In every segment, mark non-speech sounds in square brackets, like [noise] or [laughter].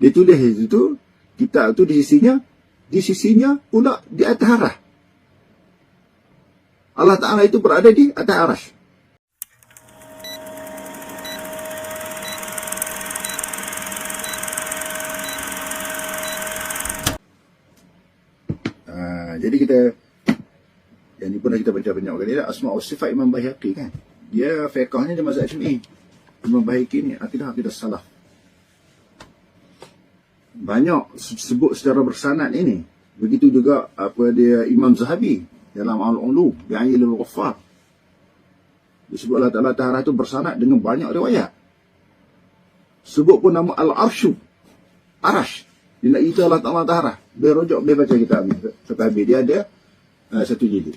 Dia tulis itu kitab tu di sisinya di sisinya pula di atas arah. Allah Ta'ala itu berada di atas arah. Ah, jadi kita yang ini pernah kita baca banyak kali Asma' wa sifat Imam Bayhaqi kan. Dia fiqahnya dia mazhab Syafi'i. Imam Bayhaqi ni akidah akidah salaf. Banyak sebut secara bersanad ini. Begitu juga apa dia Imam Zahabi dalam Al-Ulu bi Ayyil al-Ghaffar. Disebut Allah Ta'ala Ta'ala itu bersanad dengan banyak riwayat. Sebut pun nama Al-Arshu. Arash. Dia nak ita Allah Ta'ala Ta'ala. Dia rojok, dia baca kitab ni. Sampai habis. Dia ada uh, satu jilid.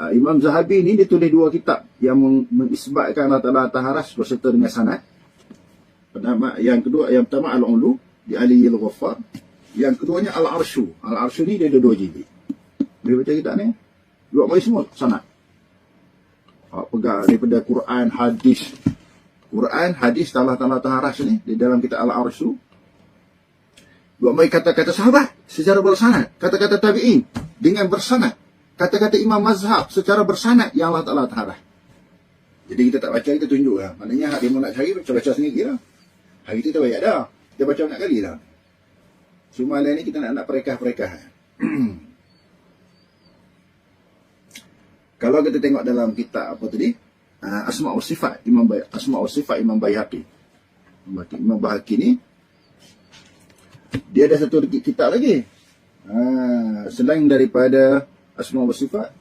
Uh, Imam Zahabi ni dia tulis dua kitab yang mengisbatkan Allah Ta'ala Ta'ala berserta dengan sanad. Pertama, yang kedua, yang pertama Al-Ulu di Ali Al-Ghaffar. Yang keduanya Al-Arshu. Al-Arshu ni dia ada dua jilid. Dia baca kitab ni. Dua mai semua sanad. Uh, pegang daripada Quran, hadis. Quran, hadis, talah-talah taharas ni di dalam kitab Al-Arshu Buat mai kata-kata sahabat secara bersanad. Kata-kata tabi'in dengan bersanad. Kata-kata imam mazhab secara bersanad yang Allah Ta'ala tarah. Jadi kita tak baca, kita tunjuk lah. Maknanya hak dia nak cari, baca-baca sendiri lah. Hari itu kita banyak dah. Kita baca banyak kali lah. Cuma lain ni kita nak nak perekah-perekah. [clears throat] Kalau kita tengok dalam kitab apa tadi, uh, Asma' wa Sifat Imam Bay Asma' wa Sifat Imam Bayhaqi. Imam Bayhaqi ni dia ada satu kitab lagi. Ha, selain daripada Asma wa Sifat.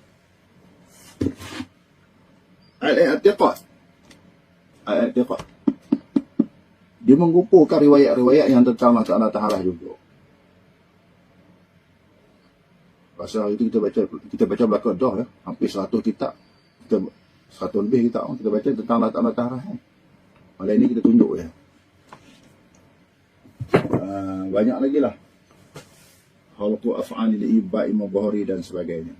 Al-I'tiqad. Al-I'tiqad. Dia mengumpulkan riwayat-riwayat yang tentang Ta'ala Ta'ala juga. Pasal itu kita baca kita baca belakang dah ya. Hampir 100 kitab. Kita 100 lebih kitab kita baca tentang Allah Ta'ala Ta'ala. Malam ini kita tunjuk ya. Ah, banyak lagi lah khalqu af'ali al-ibad Imam Bukhari dan sebagainya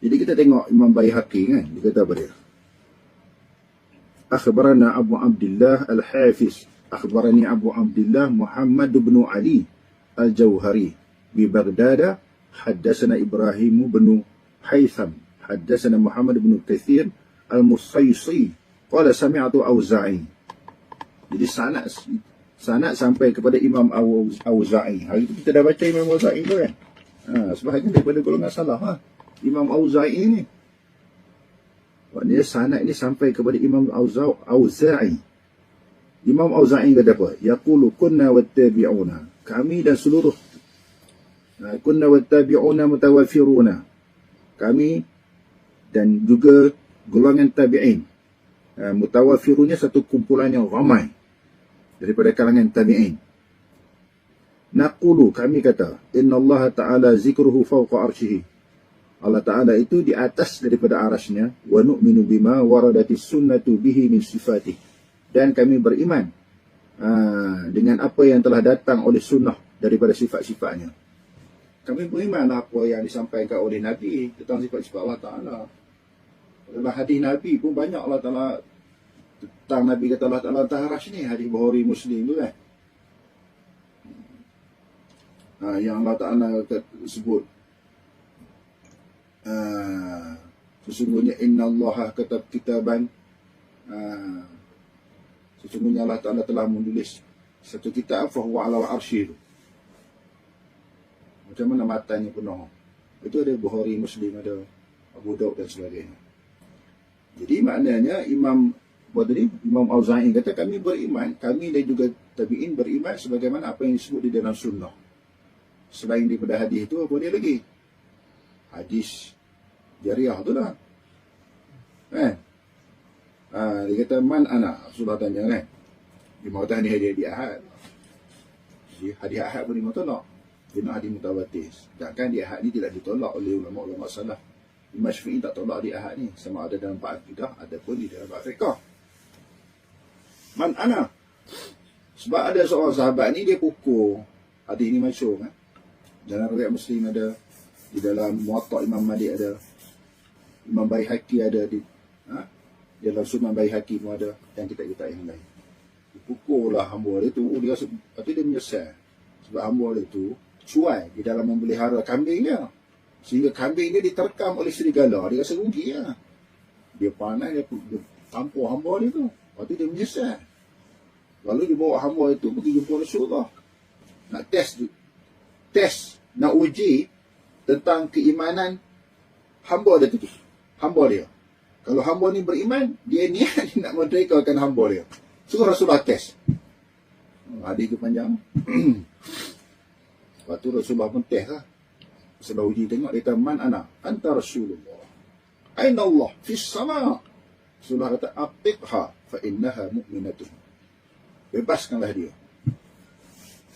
jadi kita tengok Imam Baihaqi kan dia kata apa dia akhbarana Abu Abdullah Al-Hafiz akhbarani Abu Abdullah Muhammad bin Ali Al-Jauhari di Baghdad حدثنا إبراهيم بن حيثم حدثنا محمد بن كثير المصيصي قال سمعت أوزاعي jadi sanad sanad sampai kepada Imam Auza'i. Hari itu kita dah baca Imam Auza'i tu kan. Ha, sebahagian daripada golongan salah ha. Imam Auza'i ni. Maknanya sanad ini sampai kepada Imam Auza'i. Imam Auza'i kata apa? Yaqulu kunna wattabi'una. Kami dan seluruh ha, kunna wattabi'una mutawafiruna. Kami dan juga golongan tabi'in. Ha, mutawafirunnya satu kumpulan yang ramai daripada kalangan tabi'in. Naqulu kami kata, Inna Allah Ta'ala zikruhu fawqa arshihi. Allah Ta'ala itu di atas daripada arasnya, wa nu'minu bima waradati sunnatu bihi min sifatih. Dan kami beriman uh, dengan apa yang telah datang oleh sunnah daripada sifat-sifatnya. Kami beriman apa yang disampaikan oleh Nabi tentang sifat-sifat Allah Ta'ala. Dalam hadis Nabi pun banyak Allah Ta'ala tentang Nabi kata Allah Ta'ala Taharash ni hadis Bukhari Muslim tu kan ha, yang Allah Ta'ala sebut ha, sesungguhnya inna Allah kata kitaban ha, sesungguhnya Allah Ta'ala telah menulis satu kitab fahuwa ala tu macam mana matanya penuh itu ada Bukhari Muslim ada Abu Daud dan sebagainya jadi maknanya Imam tadi Imam Auza'i kata kami beriman, kami dan juga tabi'in beriman sebagaimana apa yang disebut di dalam sunnah. Selain daripada hadis itu apa dia lagi? Hadis jariah tu lah. Kan? Ha, dia kata man ana Rasulullah tanya kan. Dia mahu tahan hadis di ahad. Hadis ahad pun dia mahu tolak. Dia nak hadis mutawatir. Sedangkan di ahad ni tidak ditolak oleh ulama-ulama salah. Imam Syafi'i tak tolak di ahad ni. Sama ada dalam ba'ad kidah ataupun di dalam ba'ad fiqah. Man ana. Sebab ada seorang sahabat ni dia pukul. Hadis ini masyur kan. Dalam riwayat Muslim ada di dalam Muwatta Imam Malik ada. Imam Baihaqi ada di ha? Di dalam Sunan Baihaqi pun ada dan kita kita yang lain. pukul lah hamba dia tu, dia rasa, dia menyesal. Sebab hamba dia tu, cuai di dalam memelihara kambing dia. Sehingga kambing dia diterkam oleh serigala. Dia rasa rugi lah. Dia panas, dia, dia tampur hamba dia tu. Lepas tu dia menyesal. Lalu dia bawa hamba itu pergi jumpa Rasulullah. Nak test tu. Test. Nak uji tentang keimanan hamba dia tu. Hamba dia. Kalau hamba ni beriman, dia niat [laughs] nak merdekakan hamba dia. Suruh Rasulullah test. Hadis tu panjang. [clears throat] Lepas tu Rasulullah pun test lah. Rasulullah uji tengok dia kata, Man ana? Anta Rasulullah. Aina Allah? Fis sama. Rasulullah kata, Atiqha fa innaha mu'minatun. Bebaskanlah dia.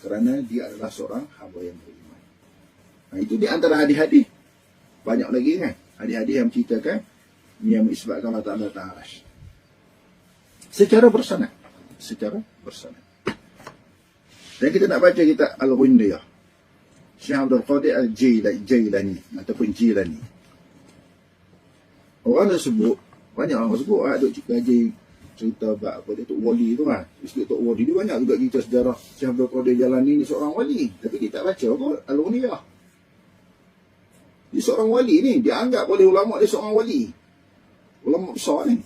Kerana dia adalah seorang hamba yang beriman. Nah, itu di antara hadis-hadis. Banyak lagi kan? Hadis-hadis yang menceritakan yang mengisbatkan Allah Ta'ala Ta'arash. Secara bersanad. Secara bersanad. Dan kita nak baca kita Al-Ghundiyah. Syekh Abdul Qadir Al-Jailani ataupun Jilani. Orang dah sebut, banyak orang sebut, ah, duk gaji cerita bab apa dia Tok Wali tu kan. Isteri Tok Wali dia banyak juga cerita sejarah Syekh Abdul Qadir Jalani ni seorang wali. Tapi dia tak baca apa Al-Ghundiyah. Dia seorang wali ni, dia anggap oleh ulama dia seorang wali ulama besar ni.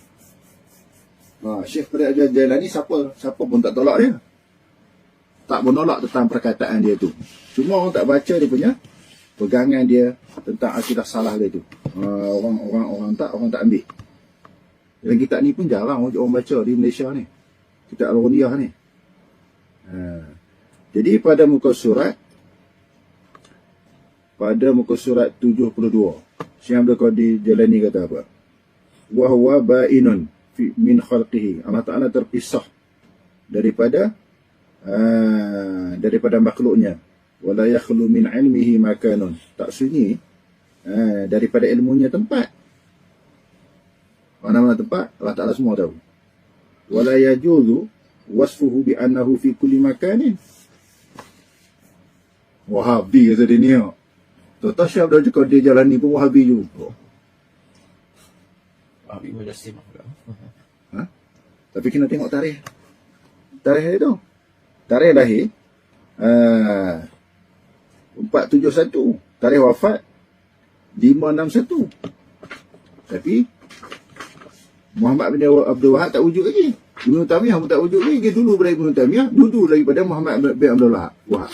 Ha, Syekh Qadir Jailani siapa siapa pun tak tolak dia. Tak menolak tentang perkataan dia tu. Cuma orang tak baca dia punya pegangan dia tentang akidah salah dia tu. Ha, orang orang orang tak orang tak ambil. Dan kita ni pun jarang orang baca di Malaysia ni. Kita Al-Ghuniyah ni. Ha. Jadi pada muka surat pada muka surat 72 Syekh Abdul Qadir Jalani kata apa? wa huwa ba'inun fi min khalqihi. Allah Taala terpisah daripada uh, daripada makhluknya. Wala yakhlu min ilmihi makanun. Tak sunyi uh, daripada ilmunya tempat. Mana-mana tempat Allah Taala semua tahu. Wala yajuzu wasfuhu bi annahu fi kulli makanin. Wahabi kata dia ni. Tuan-tuan Syah Abdul dia jalan ni pun Wahabi juga. Abi Mujasim juga. Ha? Tapi kena tengok tarikh. Tarikh dia tu. Tarikh lahir. Uh, 471. Tarikh wafat. 561. Tapi. Muhammad bin Abdul Wahab tak wujud lagi. Ibn Tamiyah pun tak wujud lagi. Dia dulu daripada Ibn Tamiyah. Dulu daripada Muhammad bin Abdul Wahab.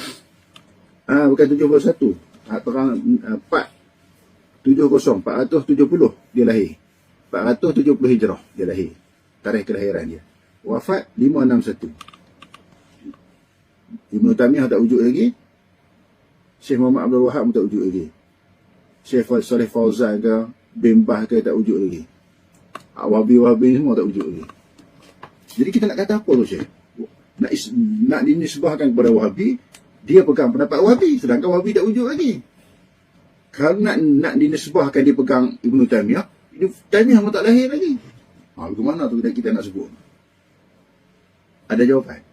Ah, bukan 71. Ha, terang 4. 70. 470 dia lahir. 470 Hijrah dia lahir. Tarikh kelahiran dia. Wafat 561. Ibn Tamiyah tak wujud lagi. Syekh Muhammad Abdul Wahab pun tak wujud lagi. Syekh Saleh Fauzan ke, Bimbah ke tak wujud lagi. Wahabi-wahabi semua tak wujud lagi. Jadi kita nak kata apa tu Syekh? Nak, is, nak dinisbahkan kepada Wahabi, dia pegang pendapat Wahabi. Sedangkan Wahabi tak wujud lagi. Kalau nak, nak dinisbahkan dia pegang Ibn Tamiyah, dia tanya yang tak lahir lagi. Ha, bagaimana tu kita, kita nak sebut? Ada jawapan?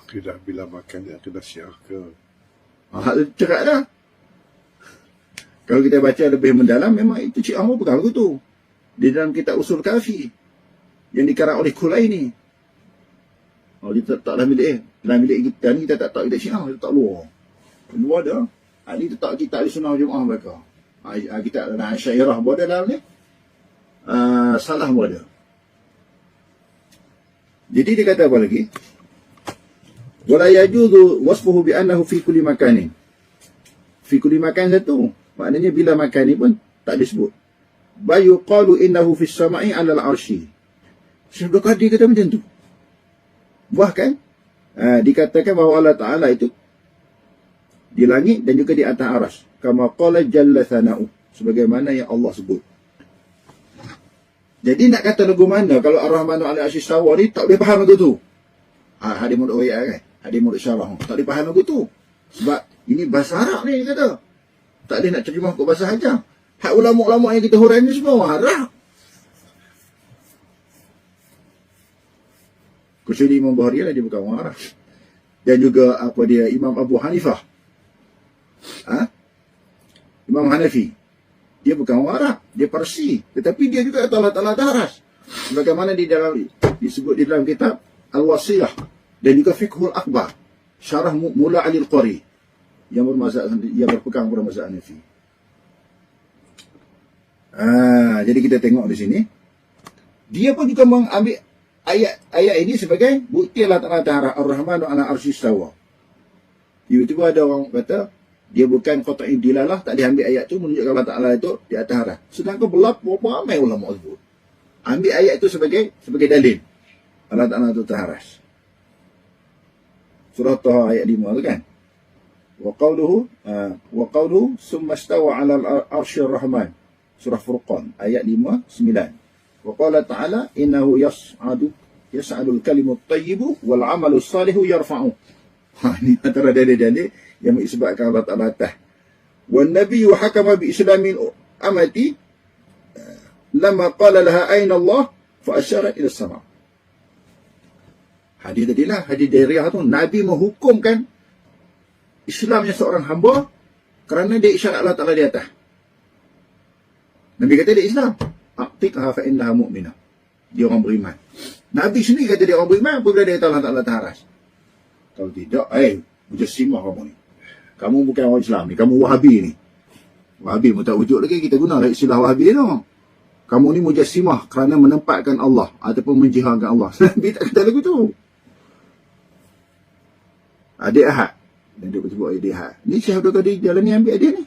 Akidah bila makan dia akidah syiah ke? Ha, cakap dah. Kalau kita baca lebih mendalam, memang itu Cik Ahmad pegang tu. Di dalam kitab usul kafi. Yang dikarang oleh Kulai ni. Oh, dia tak, taklah milik eh. Dalam milik kita ni, kita tak tak milik Syiah. Kita tak luar. Luar dah. Ha, ni tak kita di sunnah jemaah mereka. Ah, kita ada syairah bodoh dalam ni. Uh, salah bodoh. Jadi dia kata apa lagi? Wala yajuzu wasfuhu bi annahu fi kulli makanin. Fi kulli makan satu. Maknanya bila makan ni pun tak disebut. Bayu qalu innahu fi samai 'ala al-'arsy. Syekh Qadir kata macam tu. Bahkan uh, dikatakan bahawa Allah Taala itu di langit dan juga di atas aras. Kama qala jalla sana'u. Sebagaimana yang Allah sebut. Jadi nak kata lagu mana? Kalau ar-rahmanu ala arsy stawa ni tak boleh faham lagu tu. Ha hadis mulut ayat kan? Hadis mulut syarah. Tak boleh faham lagu tu. Sebab ini bahasa Arab ni kata. Tak boleh nak terjemah ke bahasa hajam hak ulama-ulama yang kita huraikan ni semua Arab Kecuali Imam Bukhari lah dia bukan orang Arab. Dan juga apa dia Imam Abu Hanifah. Ha? Imam Hanafi. Dia bukan orang Arab, dia Parsi. Tetapi dia juga Allah Ta'ala Taras. Bagaimana di dalam disebut di dalam kitab Al-Wasiyah dan juga Fiqhul Akbar syarah Mu- Mula Ali Al-Qari yang yang berpegang pada mazhab Hanafi. Ah, jadi kita tengok di sini dia pun juga mengambil ayat-ayat ini sebagai bukti Allah Ta'ala Ta'ala Ar-Rahmanu ala arsyis sawa. Tiba-tiba ada orang kata dia bukan kotak dilalah tak diambil ayat tu menunjukkan Allah Ta'ala itu di atas arah. Sedangkan berlaku berapa ramai ulama sebut. Ambil ayat itu sebagai sebagai dalil. Allah Ta'ala itu terharas. Surah Taha ayat 5 tu kan. Wa qawluhu uh, wa qawluhu summa stawa 'ala al-arsyir rahman. Surah Furqan ayat 5 9. Innahu yas'adu yas'adul kalimut tayyibu wal 'amalu salihu yarfa'u. Ha ini antara dalil-dalil yang mengisbatkan Allah Ta'ala atas. Wa nabi hakama bi islamin amati uh, lama qala laha aina Allah fa asyara ila sama. Hadis tadi lah, hadis dari Riyah tu. Nabi menghukumkan Islamnya seorang hamba kerana dia isyarat Allah Ta'ala di atas. Nabi kata dia Islam. Aqtiqha fa innaha mu'minah. Dia orang beriman. Nabi sendiri kata dia orang beriman apabila dia kata Allah Ta'ala taharas. Kalau tidak, eh, mujassimah kamu ni. Kamu bukan orang Islam ni, kamu Wahabi ni. Wahabi pun tak wujud lagi, kita guna istilah Wahabi tu. Kamu ni mujassimah kerana menempatkan Allah ataupun menjiharkan Allah. [laughs] Nabi tak kata lagu tu. Adik Ahad. Dan dia sebut adik Ahad. Ni Syekh Abdul Qadir jalan ni ambil adik ni.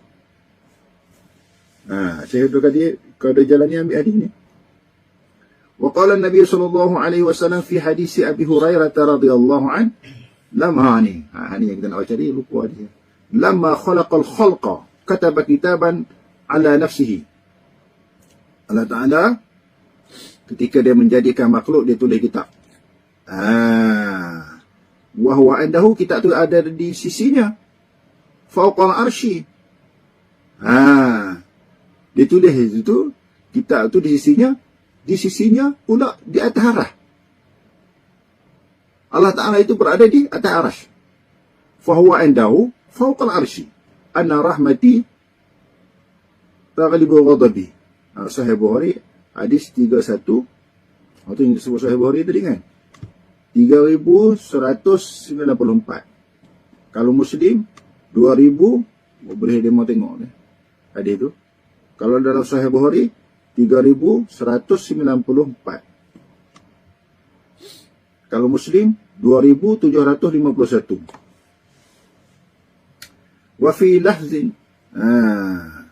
Ha, Syekh Abdul Qadir kalau jalan ni ambil adik ni. وقال النبي صلى الله عليه وسلم في حديث أبي هريرة رضي الله عنه لما هاني هاني yang kita nak baca ni lupa dia لما خلق الخلق كتب كتابا على نفسه Allah Ta'ala ketika dia menjadikan makhluk dia tulis kitab ah wahwa indahu kitab tu ada di sisinya fauqal arsy ah dia tulis itu kitab tu di sisinya di sisinya pula di atas arah. Allah Ta'ala itu berada di atas arah. Fahuwa indahu fauqal arsy. Anna rahmati taghlibu ghadabi. Ha, Sahih Bukhari hadis 31 itu yang disebut Sahih Bukhari tadi kan 3194 kalau Muslim 2000 boleh dia mau tengok ni hadis tu kalau dalam Sahih Bukhari 3194 kalau Muslim 2751 wa fi lahzin. Ah